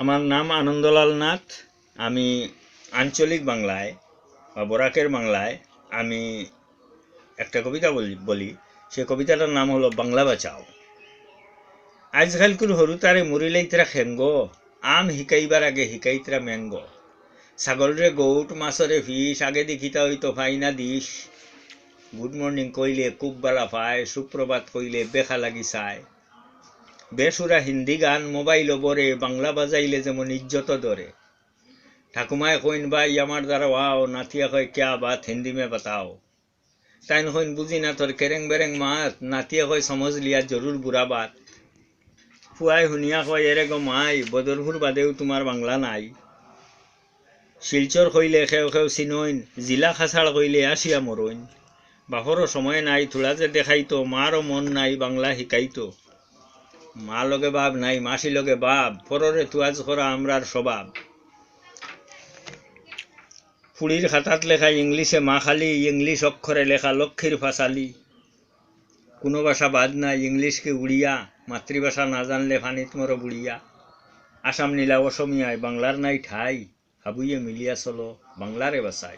আমার নাম আনন্দলাল নাথ। আমি আঞ্চলিক বাংলায় বা বরাকের বাংলায় আমি একটা কবিতা বলি বলি। সে কবিতাটার নাম হলো বাংলা বাঁচাও। আজকালকুর সৰু তাৰে মৰিলেইতৰা খেংগ আম শিকাইবাৰ আগে শিকাইতৰা মেংগ ছাগলৰে গৌট মাছৰে ফিচ আগে দেখিতা হয়তো ফাইনা দিশ গুড মৰ্ণিং কইলে কুববালা পায়, সুপ্রভাত কইলে বেখা লাগি চায়। বেসুরা হিন্দি গান মোবাইল বরে বাংলা বাজাইলে যেমন ইজ্জত ধরে। ঠাকুমায় কইন, ভাই, আমার দ্বারা ওয়াও, নাতিয়া কয়, ক্যা বাত, হিন্দি মে বাতাও? তাইন কইন, বুঝি না তোর কেরেং বেরেং মাত, নাতিয়া কয়, সমজ লিয়া জরুর বুড়া বাত। ফুয়াই শুনিয়া কয়, এরে গো মাই, বদরপুর বাদেও তোমার বাংলা নাই। শিলচর কইলে, খেও খেউ চিনইন। জিলা খাচাল কইলে, আসিয়া মরইন। বাপরও সময় নাই থোড়া যে দেখাইতো মারও মন নাই, বাংলা শিকাইতো। মা লগে বাপ নাই, মাসি লগে বাপ। পররে তুয়াজ করা আমরার স্বভাব। ফুড়ির খাতাত লেখা ইংলিশে মা খালি, ইংলিশ অক্ষরে লেখা লক্ষ্মীর ফাঁসালি। কোনো ভাষা বাদ নাই, ইংলিশকে উড়িয়া, মাতৃভাষা না জানলে ফানিত মর বুড়িয়া। আসাম নীলা অসমিয়ায়, বাংলার নাই ঠাই, হাবুয়ে মিলিয়া চলো, বাংলারে বাসাই।